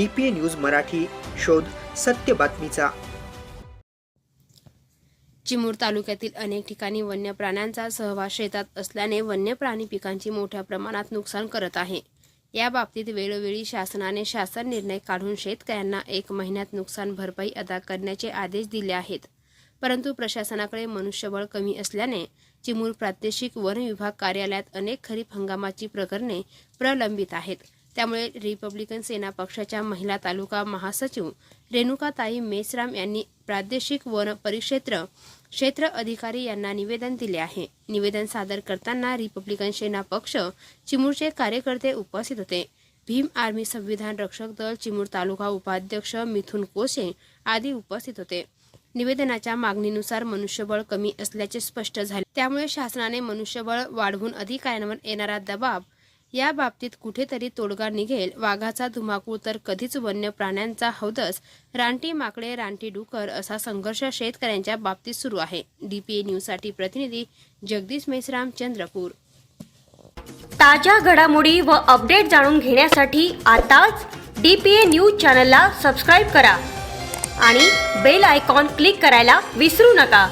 D P A news Marathi शोध सत्य बातमीचा. चिमूर तालुक्यातील अनेक ठिकाणी वन्य प्राण्यांचा सहवास शेतात असल्याने वन्य प्राणी पिकांची मोठ्या प्रमाणात नुकसान करत आहे. या बाबतीत वेळोवेळी शासनाने शासन निर्णय काढून शेतकऱ्यांना एक महिन्यात नुकसान भरपाई अदा करण्याचे आदेश दिले आहेत. परंतु प्रशासनाकडे मनुष्यबळ कमी असल्याने चिमूर प्रादेशिक वन विभाग कार्यालयात अनेक खरीप हंगामाची प्रकरणे प्रलंबित आहेत. त्यामुळे रिपब्लिकन सेना पक्षाच्या महिला तालुका महासचिव रेणुकाताई मेसराम यांनी प्रादेशिक वन परिक्षेत्र क्षेत्र अधिकारी यांना निवेदन दिले आहे. निवेदन सादर करताना रिपब्लिकन सेना पक्ष चिमूरचे कार्यकर्ते उपस्थित होते. भीम आर्मी संविधान रक्षक दल चिमूर तालुका उपाध्यक्ष मिथुन कोसे आदी उपस्थित होते. निवेदनाच्या मागणीनुसार मनुष्यबळ कमी असल्याचे स्पष्ट झाले. त्यामुळे शासनाने मनुष्यबळ वाढवून अधिकाऱ्यांवर येणारा दबाव या बाबतीत कुठेतरी तोडगा निघेल. वाघाचा धुमाकूळ तर कधीच वन्य प्राण्यांचा हौदस रानटी माकडे रानटी डुकर असा संघर्ष शेतकऱ्यांच्या बाबतीत सुरू आहे. डीपीए न्यूजसाठी प्रतिनिधी जगदीश मेसराम चंद्रपूर. ताज्या घडामोडी व अपडेट जाणून घेण्यासाठी आताच डी पी ए न्यूज चॅनलला सबस्क्राईब करा आणि बेल आयकॉन क्लिक करायला विसरू नका.